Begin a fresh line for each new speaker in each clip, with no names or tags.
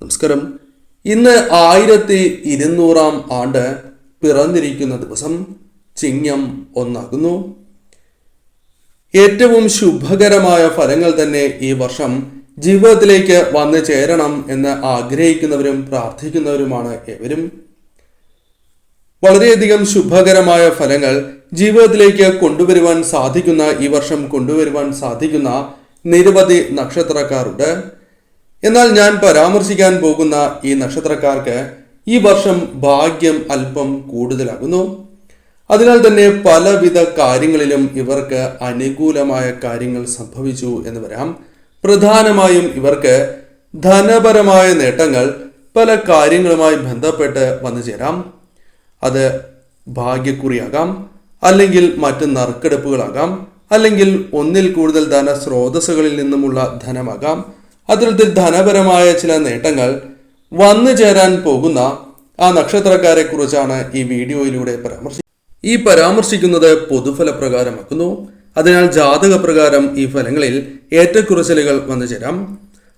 നമസ്കാരം. ഇന്ന് ആയിരത്തി ഇരുന്നൂറാം ആണ്ട് പിറന്നിരിക്കുന്ന ദിവസം ചിങ്ങം ഒന്നാകുന്നു. ഏറ്റവും ശുഭകരമായ ഫലങ്ങൾ തന്നെ ഈ വർഷം ജീവിതത്തിലേക്ക് വന്നു ചേരണം എന്ന് ആഗ്രഹിക്കുന്നവരും പ്രാർത്ഥിക്കുന്നവരുമാണ് ഏവരും. വളരെയധികം ശുഭകരമായ ഫലങ്ങൾ ജീവിതത്തിലേക്ക് കൊണ്ടുവരുവാൻ സാധിക്കുന്ന ഈ വർഷം കൊണ്ടുവരുവാൻ സാധിക്കുന്ന നിരവധി നക്ഷത്രക്കാരുണ്ട്. എന്നാൽ ഞാൻ പരാമർശിക്കാൻ പോകുന്ന ഈ നക്ഷത്രക്കാർക്ക് ഈ വർഷം ഭാഗ്യം അല്പം കൂടുതലാകുന്നു. അതിനാൽ തന്നെ പലവിധ കാര്യങ്ങളിലും ഇവർക്ക് അനുകൂലമായ കാര്യങ്ങൾ സംഭവിച്ചു എന്ന് വരാം. പ്രധാനമായും ഇവർക്ക് ധനപരമായ നേട്ടങ്ങൾ പല കാര്യങ്ങളുമായി ബന്ധപ്പെട്ട് വന്നു ചേരാം. അത് ഭാഗ്യക്കുറിയാകാം അല്ലെങ്കിൽ മറ്റ് നറുക്കെടുപ്പുകളാകാം അല്ലെങ്കിൽ ഒന്നിൽ കൂടുതൽ ധന സ്രോതസ്സുകളിൽ നിന്നുമുള്ള ധനമാകാം. അത്തരത്തിൽ ധനപരമായ ചില നേട്ടങ്ങൾ വന്നു ചേരാൻ പോകുന്ന ആ നക്ഷത്രക്കാരെ കുറിച്ചാണ് ഈ വീഡിയോയിലൂടെ പരാമർശി ഈ പരാമർശിക്കുന്നത് പൊതുഫല പ്രകാരമാക്കുന്നു അതിനാൽ ജാതക പ്രകാരം ഈ ഫലങ്ങളിൽ ഏറ്റക്കുറച്ചിലുകൾ വന്നു ചേരാം.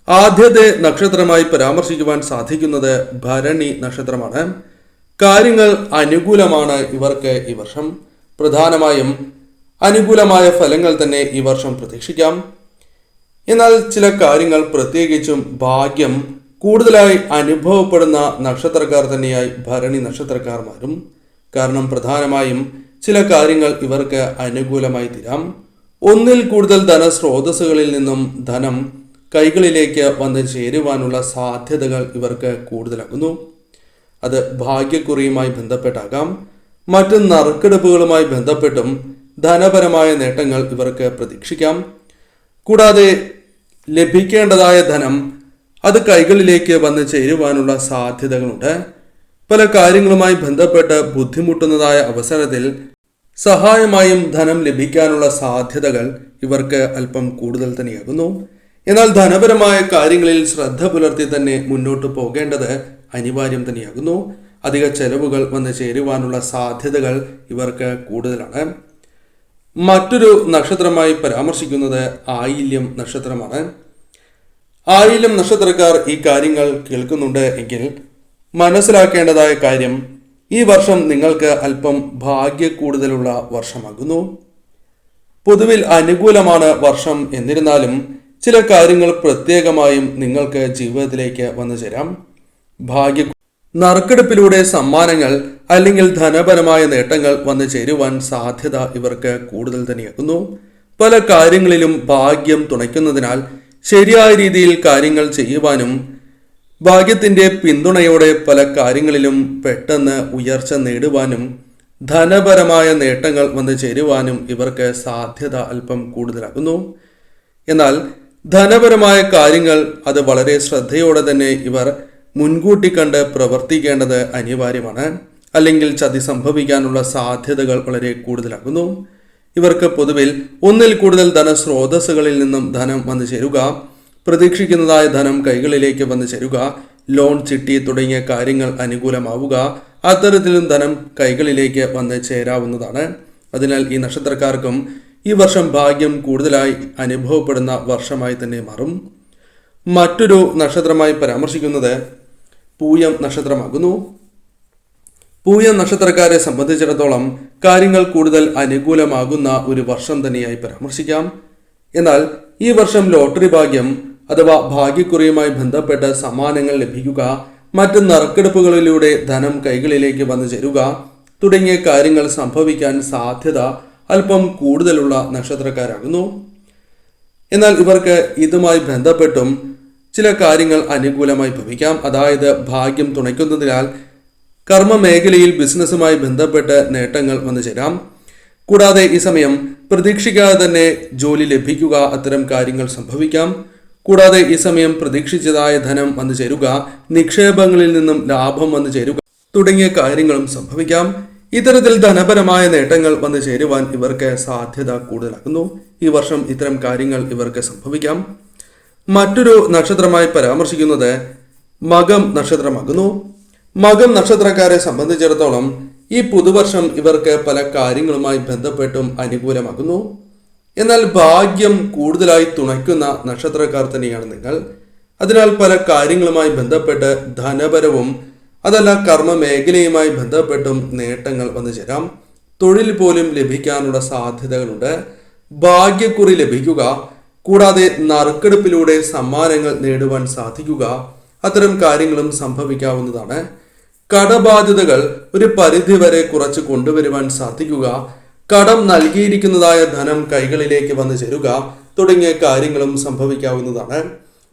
ആദ്യത്തെ നക്ഷത്രമായി പരാമർശിക്കുവാൻ സാധിക്കുന്നത് ഭരണി നക്ഷത്രമാണ്. കാര്യങ്ങൾ അനുകൂലമാണ് ഇവർക്ക് ഈ വർഷം. പ്രധാനമായും അനുകൂലമായ ഫലങ്ങൾ തന്നെ ഈ വർഷം പ്രതീക്ഷിക്കാം. എന്നാൽ ചില കാര്യങ്ങൾ പ്രത്യേകിച്ചും ഭാഗ്യം കൂടുതലായി അനുഭവപ്പെടുന്ന നക്ഷത്രക്കാർ തന്നെയായി ഭരണി നക്ഷത്രക്കാർമാരും. കാരണം പ്രധാനമായും ചില കാര്യങ്ങൾ ഇവർക്ക് അനുകൂലമായി തീരാം. ഒന്നിൽ കൂടുതൽ ധനസ്രോതസ്സുകളിൽ നിന്നും ധനം കൈകളിലേക്ക് വന്ന് ചേരുവാനുള്ള സാധ്യതകൾ ഇവർക്ക് കൂടുതലാകുന്നു. അത് ഭാഗ്യക്കുറിയുമായി ബന്ധപ്പെട്ടാകാം. മറ്റ് നറുക്കെടുപ്പുകളുമായി ബന്ധപ്പെട്ടും ധനപരമായ നേട്ടങ്ങൾ ഇവർക്ക് പ്രതീക്ഷിക്കാം. കൂടാതെ ലഭിക്കേണ്ടതായ ധനം അത് കൈകളിലേക്ക് വന്ന് ചേരുവാനുള്ള സാധ്യതകളുണ്ട്. പല കാര്യങ്ങളുമായി ബന്ധപ്പെട്ട് ബുദ്ധിമുട്ടുന്നതായ അവസരത്തിൽ സഹായമായും ധനം ലഭിക്കാനുള്ള സാധ്യതകൾ ഇവർക്ക് അല്പം കൂടുതൽ തന്നെയാകുന്നു. എന്നാൽ ധനപരമായ കാര്യങ്ങളിൽ ശ്രദ്ധ പുലർത്തി തന്നെ മുന്നോട്ട് പോകേണ്ടത് അനിവാര്യം തന്നെയാകുന്നു. അധിക ചെലവുകൾ വന്ന് ചേരുവാനുള്ള സാധ്യതകൾ ഇവർക്ക് കൂടുതലാണ്. മറ്റൊരു നക്ഷത്രമായി പരാമർശിക്കുന്നത് ആയില്യം നക്ഷത്രമാണ്. ആയില്യം നക്ഷത്രക്കാർ ഈ കാര്യങ്ങൾ കേൾക്കുന്നുണ്ട് എങ്കിൽ മനസ്സിലാക്കേണ്ടതായ കാര്യം ഈ വർഷം നിങ്ങൾക്ക് അല്പം ഭാഗ്യ കൂടുതലുള്ള വർഷമാകുന്നു. പൊതുവിൽ അനുകൂലമാണ് വർഷം എന്നിരുന്നാലും ചില കാര്യങ്ങൾ പ്രത്യേകമായും നിങ്ങൾക്ക് ജീവിതത്തിലേക്ക് വന്നു ചേരാം. ഭാഗ്യ നറുക്കെടുപ്പിലൂടെ സമ്മാനങ്ങൾ അല്ലെങ്കിൽ ധനപരമായ നേട്ടങ്ങൾ വന്നു ചേരുവാൻ സാധ്യത ഇവർക്ക് കൂടുതൽ തന്നെയാകുന്നു. പല കാര്യങ്ങളിലും ഭാഗ്യം തുണയ്ക്കുന്നതിനാൽ ശരിയായ രീതിയിൽ കാര്യങ്ങൾ ചെയ്യുവാനും ഭാഗ്യത്തിന്റെ പിന്തുണയോടെ പല കാര്യങ്ങളിലും പെട്ടെന്ന് ഉയർച്ച നേടുവാനും ധനപരമായ നേട്ടങ്ങൾ വന്നു ചേരുവാനും ഇവർക്ക് സാധ്യത അല്പം കൂടുതലാകുന്നു. എന്നാൽ ധനപരമായ കാര്യങ്ങൾ അത് വളരെ ശ്രദ്ധയോടെ തന്നെ ഇവർ മുൻകൂട്ടി കണ്ട് പ്രവർത്തിക്കേണ്ടത് അനിവാര്യമാണ്. അല്ലെങ്കിൽ ചതി സംഭവിക്കാനുള്ള സാധ്യതകൾ വളരെ കൂടുതലാകുന്നു. ഇവർക്ക് പൊതുവിൽ ഒന്നിൽ കൂടുതൽ ധനസ്രോതസ്സുകളിൽ നിന്നും ധനം വന്നു ചേരുക പ്രതീക്ഷിക്കുന്നതായ ധനം കൈകളിലേക്ക് വന്നു ചേരുക ലോൺ ചിട്ടി തുടങ്ങിയ കാര്യങ്ങൾ അനുകൂലമാവുക അത്തരത്തിലും ധനം കൈകളിലേക്ക് വന്ന് ചേരാവുന്നതാണ്. അതിനാൽ ഈ നക്ഷത്രക്കാർക്കും ഈ വർഷം ഭാഗ്യം കൂടുതലായി അനുഭവപ്പെടുന്ന വർഷമായി തന്നെ മാറും. മറ്റൊരു നക്ഷത്രമായി പരാമർശിക്കുന്നത് പൂയം നക്ഷത്രമാകുന്നു. പൂയം നക്ഷത്രക്കാരെ സംബന്ധിച്ചിടത്തോളം കാര്യങ്ങൾ കൂടുതൽ അനുകൂലമാകുന്ന ഒരു വർഷം തന്നെയായി പരാമർശിക്കാം. എന്നാൽ ഈ വർഷം ലോട്ടറി ഭാഗ്യം അഥവാ ഭാഗ്യക്കുറിയുമായി ബന്ധപ്പെട്ട സമ്മാനങ്ങൾ ലഭിക്കുക മറ്റ് നറുക്കെടുപ്പുകളിലൂടെ ധനം കൈകളിലേക്ക് വന്നു ചേരുക തുടങ്ങിയ കാര്യങ്ങൾ സംഭവിക്കാൻ സാധ്യത അല്പം കൂടുതലുള്ള നക്ഷത്രക്കാരാകുന്നു. എന്നാൽ ഇവർക്ക് ഇതുമായി ബന്ധപ്പെട്ടും ചില കാര്യങ്ങൾ അനുകൂലമായി ഭവിക്കാം. അതായത് ഭാഗ്യം തുണയ്ക്കുന്നതിനാൽ കർമ്മ മേഖലയിൽ ബിസിനസ്സുമായി ബന്ധപ്പെട്ട് നേട്ടങ്ങൾ വന്നു ചേരാം. കൂടാതെ ഈ സമയം പ്രതീക്ഷിക്കാതെ തന്നെ ജോലി ലഭിക്കുക അത്തരം കാര്യങ്ങൾ സംഭവിക്കാം. കൂടാതെ ഈ സമയം പ്രതീക്ഷിച്ചതായ ധനം വന്നു ചേരുക നിക്ഷേപങ്ങളിൽ നിന്നും ലാഭം വന്നു ചേരുക തുടങ്ങിയ കാര്യങ്ങളും സംഭവിക്കാം. ഇത്തരത്തിൽ ധനപരമായ നേട്ടങ്ങൾ വന്നു ചേരുവാൻ ഇവർക്ക് സാധ്യത കൂടുതലാക്കുന്നു. ഈ വർഷം ഇത്തരം കാര്യങ്ങൾ ഇവർക്ക് സംഭവിക്കാം. മറ്റൊരു നക്ഷത്രമായി പരാമർശിക്കുന്നത് മകം നക്ഷത്രമാകുന്നു. മകം നക്ഷത്രക്കാരെ സംബന്ധിച്ചിടത്തോളം ഈ പുതുവർഷം ഇവർക്ക് പല കാര്യങ്ങളുമായി ബന്ധപ്പെട്ടും അനുകൂലമാകുന്നു. എന്നാൽ ഭാഗ്യം കൂടുതലായി തുണയ്ക്കുന്ന നക്ഷത്രക്കാർ തന്നെയാണ് നിങ്ങൾ. അതിനാൽ പല കാര്യങ്ങളുമായി ബന്ധപ്പെട്ട് ധനപരവും അതല്ല കർമ്മ മേഖലയുമായി ബന്ധപ്പെട്ടും നേട്ടങ്ങൾ വന്നു ചേരാം. തൊഴിൽ പോലും ലഭിക്കാനുള്ള സാധ്യതകളുണ്ട്. ഭാഗ്യക്കുറി ലഭിക്കുക കൂടാതെ നറുക്കെടുപ്പിലൂടെ സമ്മാനങ്ങൾ നേടുവാൻ സാധിക്കുക. അത്തരം കാര്യങ്ങളും സംഭവിക്കാവുന്നതാണ്. കടബാധ്യതകൾ ഒരു പരിധിവരെ കുറച്ച് കൊണ്ടുവരുവാൻ സാധിക്കുക. കടം നൽകിയിരിക്കുന്നതായ ധനം കൈകളിലേക്ക് വന്നു ചേരുക. തുടങ്ങിയ കാര്യങ്ങളും സംഭവിക്കാവുന്നതാണ്.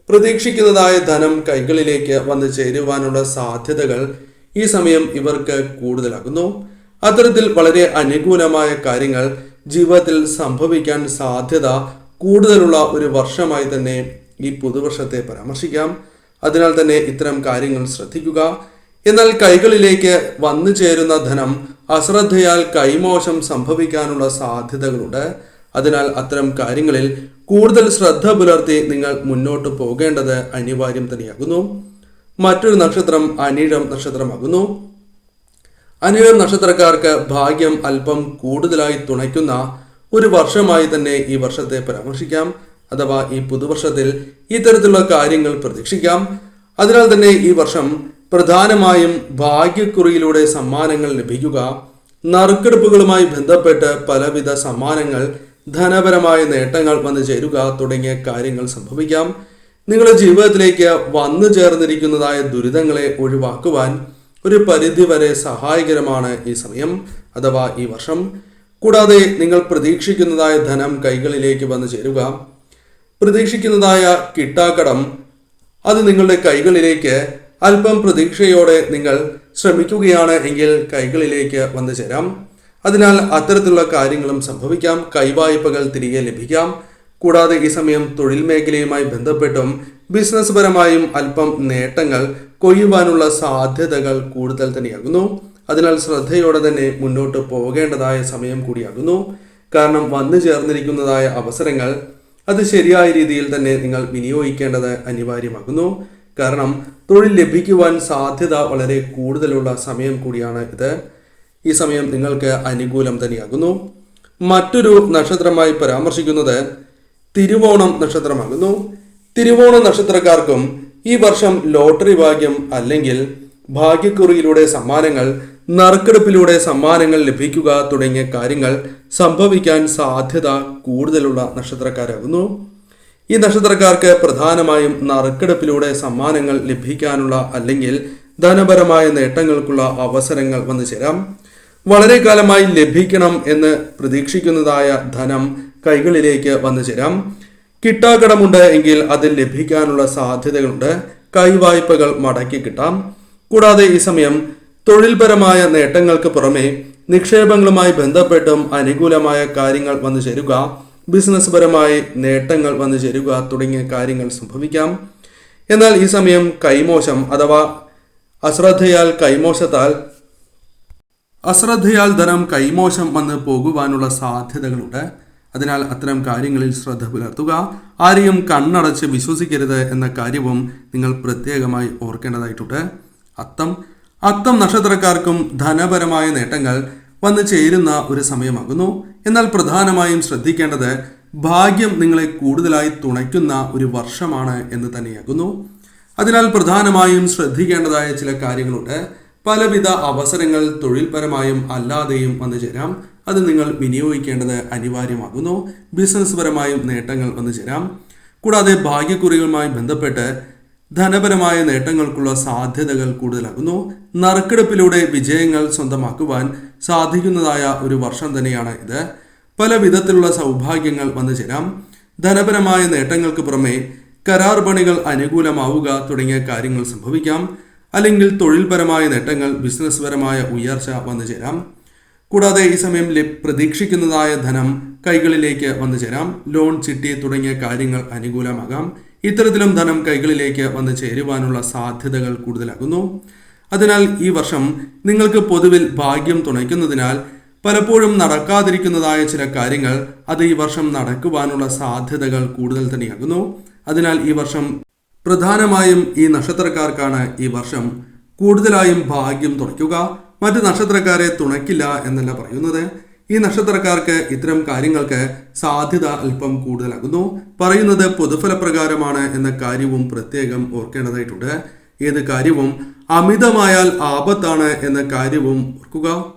പ്രതീക്ഷിക്കുന്നതായ ധനം കൈകളിലേക്ക് വന്നു ചേരുവാനുള്ള സാധ്യതകൾ ഈ സമയം ഇവർക്ക് കൂടുതലാകുന്നു. അത്തരത്തിൽ വളരെ അനുകൂലമായ കാര്യങ്ങൾ ജീവിതത്തിൽ സംഭവിക്കാൻ സാധ്യത കൂടുതലുള്ള ഒരു വർഷമായി തന്നെ ഈ പുതുവർഷത്തെ പരാമർശിക്കാം. അതിനാൽ തന്നെ ഇത്തരം കാര്യങ്ങൾ ശ്രദ്ധിക്കുക. എന്നാൽ കൈകളിലേക്ക് വന്നു ചേരുന്ന ധനം അശ്രദ്ധയാൽ കൈമോശം സംഭവിക്കാനുള്ള സാധ്യതകളുണ്ട്. അതിനാൽ അത്തരം കാര്യങ്ങളിൽ കൂടുതൽ ശ്രദ്ധ പുലർത്തി നിങ്ങൾ മുന്നോട്ട് പോകേണ്ടത് അനിവാര്യം തന്നെയാകുന്നു. മറ്റൊരു നക്ഷത്രം അനിഴം നക്ഷത്രമാകുന്നു. അനിഴം നക്ഷത്രക്കാർക്ക് ഭാഗ്യം അല്പം കൂടുതലായി തുണയ്ക്കുന്ന ഒരു വർഷമായി തന്നെ ഈ വർഷത്തെ പരാമർശിക്കാം അഥവാ ഈ പുതുവർഷത്തിൽ ഇത്തരത്തിലുള്ള കാര്യങ്ങൾ പ്രതീക്ഷിക്കാം. അതിനാൽ തന്നെ ഈ വർഷം പ്രധാനമായും ഭാഗ്യക്കുറിയിലൂടെ സമ്മാനങ്ങൾ ലഭിക്കുക നറുക്കെടുപ്പുകളുമായി ബന്ധപ്പെട്ട് പലവിധ സമ്മാനങ്ങൾ ധനപരമായ നേട്ടങ്ങൾ വന്നു ചേരുക തുടങ്ങിയ കാര്യങ്ങൾ സംഭവിക്കാം. നിങ്ങളുടെ ജീവിതത്തിലേക്ക് വന്നു ചേർന്നിരിക്കുന്നതായ ദുരിതങ്ങളെ ഒഴിവാക്കുവാൻ ഒരു പരിധിവരെ സഹായകരമാണ് ഈ സമയം അഥവാ ഈ വർഷം. കൂടാതെ നിങ്ങൾ പ്രതീക്ഷിക്കുന്നതായ ധനം കൈകളിലേക്ക് വന്നു ചേരുക. പ്രതീക്ഷിക്കുന്നതായ കിട്ടാക്കടം അത് നിങ്ങളുടെ കൈകളിലേക്ക് അല്പം പ്രതീക്ഷയോടെ നിങ്ങൾ ശ്രമിക്കുകയാണ് എങ്കിൽ കൈകളിലേക്ക് വന്നു ചേരാം. അതിനാൽ അത്തരത്തിലുള്ള കാര്യങ്ങളും സംഭവിക്കാം. കൈവായ്പകൾ തിരികെ ലഭിക്കാം. കൂടാതെ ഈ സമയം തൊഴിൽ മേഖലയുമായി ബന്ധപ്പെട്ടും ബിസിനസ് പരമായും അല്പം നേട്ടങ്ങൾ കൊയ്യുവാനുള്ള സാധ്യതകൾ കൂടുതൽ തന്നെയാകുന്നു. അതിനാൽ ശ്രദ്ധയോടെ തന്നെ മുന്നോട്ട് പോകേണ്ടതായ സമയം കൂടിയാകുന്നു. കാരണം വന്നു ചേർന്നിരിക്കുന്നതായ അവസരങ്ങൾ അത് ശരിയായ രീതിയിൽ തന്നെ നിങ്ങൾ വിനിയോഗിക്കേണ്ടത് അനിവാര്യമാകുന്നു. കാരണം തൊഴിൽ ലഭിക്കുവാൻ സാധ്യത വളരെ കൂടുതലുള്ള സമയം കൂടിയാണ് ഇത്. ഈ സമയം നിങ്ങൾക്ക് അനുകൂലം തന്നെയാകുന്നു. മറ്റൊരു നക്ഷത്രമായി പരാമർശിക്കുന്നത് തിരുവോണം നക്ഷത്രമാകുന്നു. തിരുവോണ നക്ഷത്രക്കാർക്കും ഈ വർഷം ലോട്ടറി ഭാഗ്യം അല്ലെങ്കിൽ ഭാഗ്യക്കുറിയിലൂടെ സമ്മാനങ്ങൾ നറുക്കെടുപ്പിലൂടെ സമ്മാനങ്ങൾ ലഭിക്കുക തുടങ്ങിയ കാര്യങ്ങൾ സംഭവിക്കാൻ സാധ്യത കൂടുതലുള്ള നക്ഷത്രക്കാരാകുന്നു. ഈ നക്ഷത്രക്കാർക്ക് പ്രധാനമായും നറുക്കെടുപ്പിലൂടെ സമ്മാനങ്ങൾ ലഭിക്കാനുള്ള അല്ലെങ്കിൽ ധനപരമായ നേട്ടങ്ങൾക്കുള്ള അവസരങ്ങൾ വന്നു ചേരാം. വളരെ കാലമായി ലഭിക്കണം എന്ന് പ്രതീക്ഷിക്കുന്നതായ ധനം കൈകളിലേക്ക് വന്നു ചേരാം. കിട്ടാക്കടമുണ്ട് എങ്കിൽ അത് ലഭിക്കാനുള്ള സാധ്യതകളുണ്ട്. കൈവായ്പകൾ മടക്കി കിട്ടാം. കൂടാതെ ഈ സമയം തൊഴിൽപരമായ നേട്ടങ്ങൾക്ക് പുറമെ നിക്ഷേപങ്ങളുമായി ബന്ധപ്പെട്ടും അനുകൂലമായ കാര്യങ്ങൾ വന്നു ചേരുക ബിസിനസ് പരമായി നേട്ടങ്ങൾ വന്നു ചേരുക തുടങ്ങിയ കാര്യങ്ങൾ സംഭവിക്കാം. എന്നാൽ ഈ സമയം കൈമോശം അഥവാ അശ്രദ്ധയാൽ കൈമോശത്താൽ അശ്രദ്ധയാൽ ധനം കൈമോശം വന്ന് പോകുവാനുള്ള സാധ്യതകളുണ്ട്. അതിനാൽ അത്തരം കാര്യങ്ങളിൽ ശ്രദ്ധ പുലർത്തുക. ആരെയും കണ്ണടച്ച് വിശ്വസിക്കരുത് എന്ന കാര്യവും നിങ്ങൾ പ്രത്യേകമായി ഓർക്കേണ്ടതായിട്ടുണ്ട്. അത്തം അത്തം നക്ഷത്രക്കാർക്കും ധനപരമായ നേട്ടങ്ങൾ വന്നു ചേരുന്ന ഒരു സമയമാകുന്നു. എന്നാൽ പ്രധാനമായും ശ്രദ്ധിക്കേണ്ടത് ഭാഗ്യം നിങ്ങളെ കൂടുതലായി തുണയ്ക്കുന്ന ഒരു വർഷമാണ് എന്ന് തന്നെയാകുന്നു. അതിനാൽ പ്രധാനമായും ശ്രദ്ധിക്കേണ്ടതായ ചില കാര്യങ്ങളുണ്ട്. പലവിധ അവസരങ്ങൾ തൊഴിൽപരമായും അല്ലാതെയും വന്നു ചേരാം. അത് നിങ്ങൾ വിനിയോഗിക്കേണ്ടത് അനിവാര്യമാകുന്നു. ബിസിനസ് പരമായും നേട്ടങ്ങൾ വന്നു ചേരാം. കൂടാതെ ഭാഗ്യക്കുറികളുമായി ബന്ധപ്പെട്ട് ധനപരമായ നേട്ടങ്ങൾക്കുള്ള സാധ്യതകൾ കൂടുതലാകുന്നു. നറുക്കെടുപ്പിലൂടെ വിജയങ്ങൾ സ്വന്തമാക്കുവാൻ സാധിക്കുന്നതായ ഒരു വർഷം തന്നെയാണ് ഇത്. പല വിധത്തിലുള്ള സൗഭാഗ്യങ്ങൾ വന്നു ചേരാം. ധനപരമായ നേട്ടങ്ങൾക്ക് പുറമെ കരാർ പണികൾ അനുകൂലമാവുക തുടങ്ങിയ കാര്യങ്ങൾ സംഭവിക്കാം. അല്ലെങ്കിൽ തൊഴിൽപരമായ നേട്ടങ്ങൾ ബിസിനസ് പരമായ ഉയർച്ച വന്നു ചേരാം. കൂടാതെ ഈ സമയം പ്രതീക്ഷിക്കുന്നതായ ധനം കൈകളിലേക്ക് വന്നു ചേരാം. ലോൺ ചിട്ടി തുടങ്ങിയ കാര്യങ്ങൾ അനുകൂലമാകാം. ഇത്തരത്തിലും ധനം കൈകളിലേക്ക് വന്നു ചേരുവാനുള്ള സാധ്യതകൾ കൂടുതലാകുന്നു. അതിനാൽ ഈ വർഷം നിങ്ങൾക്ക് പൊതുവിൽ ഭാഗ്യം തുണയ്ക്കുന്നതിനാൽ പലപ്പോഴും നടക്കാതിരിക്കുന്നതായ ചില കാര്യങ്ങൾ അത് ഈ വർഷം നടക്കുവാനുള്ള സാധ്യതകൾ കൂടുതൽ തന്നെയാകുന്നു. അതിനാൽ ഈ വർഷം പ്രധാനമായും ഈ നക്ഷത്രക്കാർക്കാണ് ഈ വർഷം കൂടുതലായും ഭാഗ്യം തുണയ്ക്കുക. മറ്റ് നക്ഷത്രക്കാരെ തുണയ്ക്കില്ല എന്നല്ല പറയുന്നത്. ഈ നക്ഷത്രക്കാർക്ക് ഇത്തരം കാര്യങ്ങൾക്ക് സാധ്യത അല്പം കൂടുതലാകുന്നു. പറയുന്നത് പൊതുഫലപ്രകാരമാണ് എന്ന കാര്യവും പ്രത്യേകം ഓർക്കേണ്ടതായിട്ടുണ്ട്. ഏത് കാര്യവും അമിതമായാൽ ആപത്താണ് എന്ന കാര്യവും ഓർക്കുക.